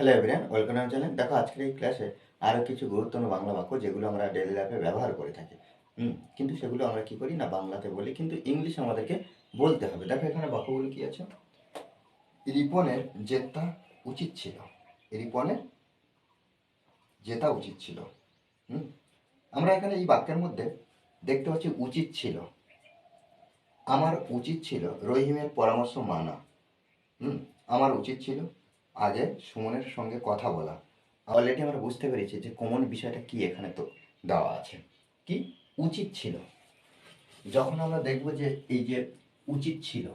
Hello everyone welcome to channel দেখো, আজকের এই ক্লাসে আরও কিছু গুরুত্বপূর্ণ বাংলা বাক্য যেগুলো আমরা ডেলি লাইফে ব্যবহার করে থাকি। হুম, কিন্তু সেগুলো আমরা কি করি না বাংলাতে বলি, কিন্তু ইংলিশ আমাদেরকে বলতে হবে। দেখো, এখানে বাক্যগুলো কি আছে? রিপনের জেতা উচিত ছিল। রিপনের জেতা উচিত ছিল। হুম, আমরা এখানে এই বাক্যের মধ্যে দেখতে পাচ্ছি উচিত ছিল। আমার উচিত ছিল রহিমের পরামর্শ মানা। হুম, আমার উচিত ছিল আগে সুমনের সঙ্গে কথা বলা। অলরেডি আমরা বুঝতে পেরেছি যে কমন বিষয়টা কি এখানে তো দেওয়া আছে। কি? উচিত ছিল। যখন আমরা দেখব যে এই যে উচিত ছিল,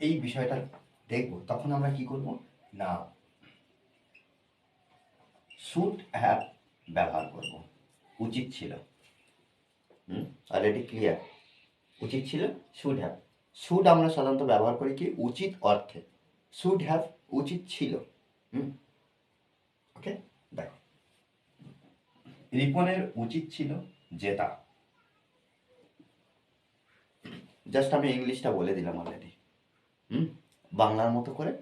এই বিষয়টা দেখব, তখন আমরা কি করব? না। শুড হ্যাভ ব্যবহার করব। উচিত ছিল। হুম? অলরেডি ক্লিয়ার উচিত ছিল শুড হ্যাভ শুড আমরা সাধারণত ব্যবহার করি কি? উচিত অর্থে। শুড হ্যাভ উচিত ছিল। হুম? ওকে দেখো। রিপনের উচিত ছিল জেতা জাস্ট আমি ইংলিশটা বলে দিলাম অলরেডি হুম? বাংলার মতো করে।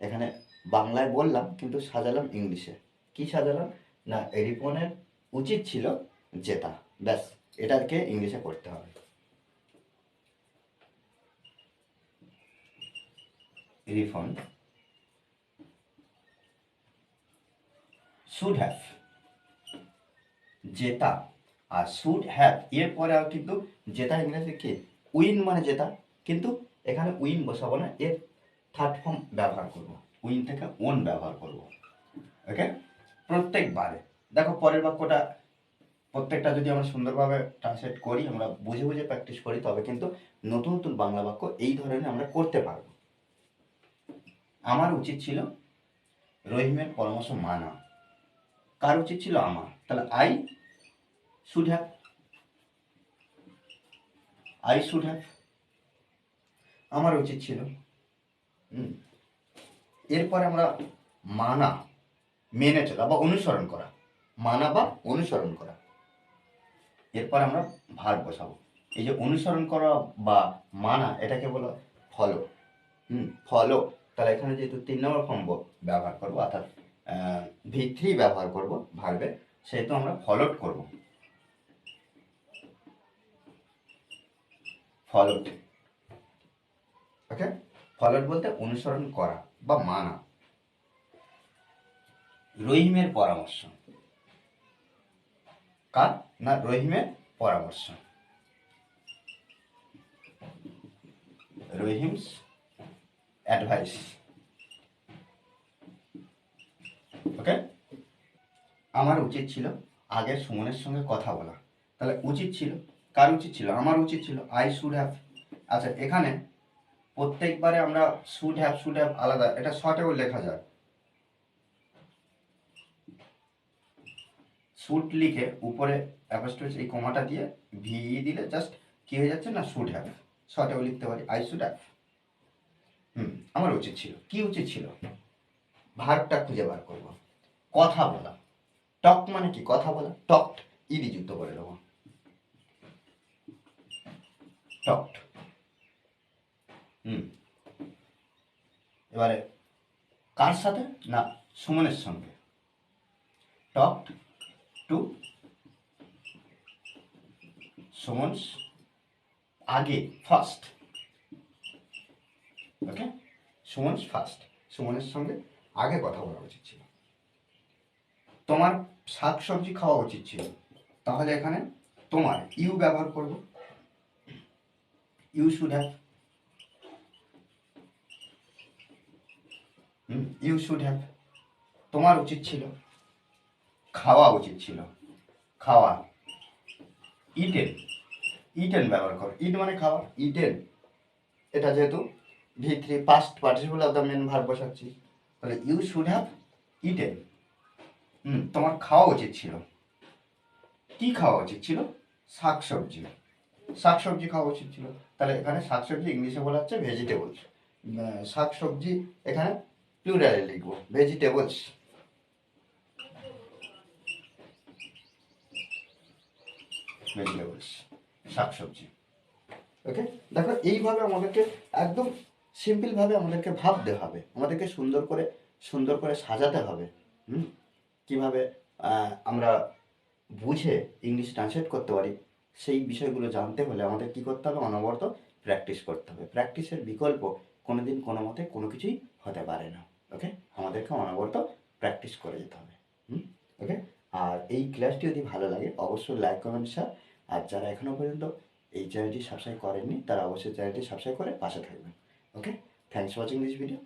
এখানে বাংলায় বললাম, কিন্তু সাজালাম ইংলিশে। কি সাজালাম? না, রিপনের উচিত ছিল জেতা ব্যাস, এটাকে ইংলিশে করতে হবে। রিফন শুড হ্যাভ জেতা আর শুড হ্যাভ এর পরে আর কিন্তু জেতা ইংরেজি কি? উইন মানে জেতা কিন্তু এখানে উইন বসাবো না, এর থার্ড ফর্ম ব্যবহার করব। উইন থেকে ওন ব্যবহার করব। ওকে? প্রত্যেকবারে। দেখো, পরের বাক্যটা, প্রত্যেকটা যদি আমরা সুন্দরভাবে ট্রান্সলেট করি, আমরা বুঝে বুঝে প্র্যাকটিস করি, তবে কিন্তু নতুন নতুন বাংলা বাক্য এই ধরনের আমরা করতে পারব। আমার উচিত ছিল রহিমের পরামর্শ মানা। কার উচিত ছিল? আমার। তাহলে I should have I should have আমার উচিত ছিল। এরপরে আমরা মানা, মেনে চলা বা অনুসরণ করা। মানা বা অনুসরণ করা। এরপর আমরা ভার বসাবো। এই যে অনুসরণ করা বা মানা, এটাকে বলো ফলো। হুম, ফলো। তাহলে এখানে যেহেতু তিন নম্বর ফর্ম ব্যবহার করব, অর্থাৎ ভি থ্রি ব্যবহার করব, ভার্বে, সেহেতু আমরা ফলোড করব। ফলোড ওকে ফলোড বলতে অনুসরণ করা বা মানা। রহিমের পরামর্শ। কার? না, রহিমের পরামর্শ। রহিমস অ্যাডভাইস। ওকে আমার উচিত ছিল আগে সুমনের সঙ্গে কথা বলা। তাহলে উচিত ছিল? কার উচিত ছিল? আমার উচিত ছিল আই শুড হ্যাভ আচ্ছা এখানে প্রত্যেকবারে আমরা শুড হ্যাভ শুড হ্যাভ আলাদা, এটা শর্টেও লেখা যায়। শুট লিখে উপরে অ্যাপোস্ট্রফি এই কমাটা দিয়ে ভি দিলে জাস্ট কি হয়ে যাচ্ছে না শুড হ্যাভ শর্টেও লিখতে পারি আই শুড হ্যাভ হুম, আমার উচিত ছিল। কি উচিত ছিল? ভার্বটা খুঁজে বার করব। কথা বলা। টক মানে কি? কথা বলা। টক ইডি যুক্ত করে দেবো। Talked hmm. এবারে, কার সাথে? না, সুমনের সঙ্গে। টক, টু সুমনস আগে, ফার্স্ট। ওকে? সুমনস ফার্স্ট। সুমনের সঙ্গে আগে কথা বলা উচিত ছিল। তোমার শাক সবজি খাওয়া উচিত ছিল। তাহলে এখানে তোমার ইউ ব্যবহার করব। You should have. You should have. তোমার উচিত ছিল। খাওয়া উচিত ছিল। খাওয়া। ইটেন ইটেন ব্যবহার কর। ইট মানে খাওয়া। ইটেন এটা যেহেতু V three past participle of the main verb বসাচ্ছি। তাহলে you should have eaten hmm, তোমার খাওয়া উচিত ছিল। কি খাওয়া উচিত ছিল? শাক সবজি শাক সবজি খাওয়া উচিত ছিল। তাহলে এখানে শাক সবজি ইংলিশে বলা হচ্ছে ভেজিটেবলস শাক সবজি এখানে প্লুরালে লিখব ভেজিটেবলস ভেজিটেবলস শাক সবজি ওকে দেখো, এইভাবে আমাদেরকে একদম সিম্পলভাবে আমাদেরকে ভাবতে হবে। আমাদেরকে সুন্দর করে সুন্দর করে সাজাতে হবে। হুম? কীভাবে আমরা বুঝে ইংলিশ ট্রান্সলেট করতে পারি, সেই বিষয়গুলো জানতে হলে আমাদের কি করতে হবে? অনবরত প্র্যাকটিস করতে হবে। প্র্যাকটিসের বিকল্প কোনো দিন কোনো মতে কোনো কিছুই হতে পারে না। ওকে আমাদেরকে অনবরত প্র্যাকটিস করে যেতে হবে। হুম? ওকে আর এই ক্লাসটি যদি ভালো লাগে, অবশ্যই লাইক কমেন্ট শেয়ার আর যারা এখনও পর্যন্ত এই চ্যানেলটি সাবস্ক্রাইব করেননি, তারা অবশ্যই চ্যানেলটি সাবস্ক্রাইব করে পাশে থাকবেন। Okay thanks watching this video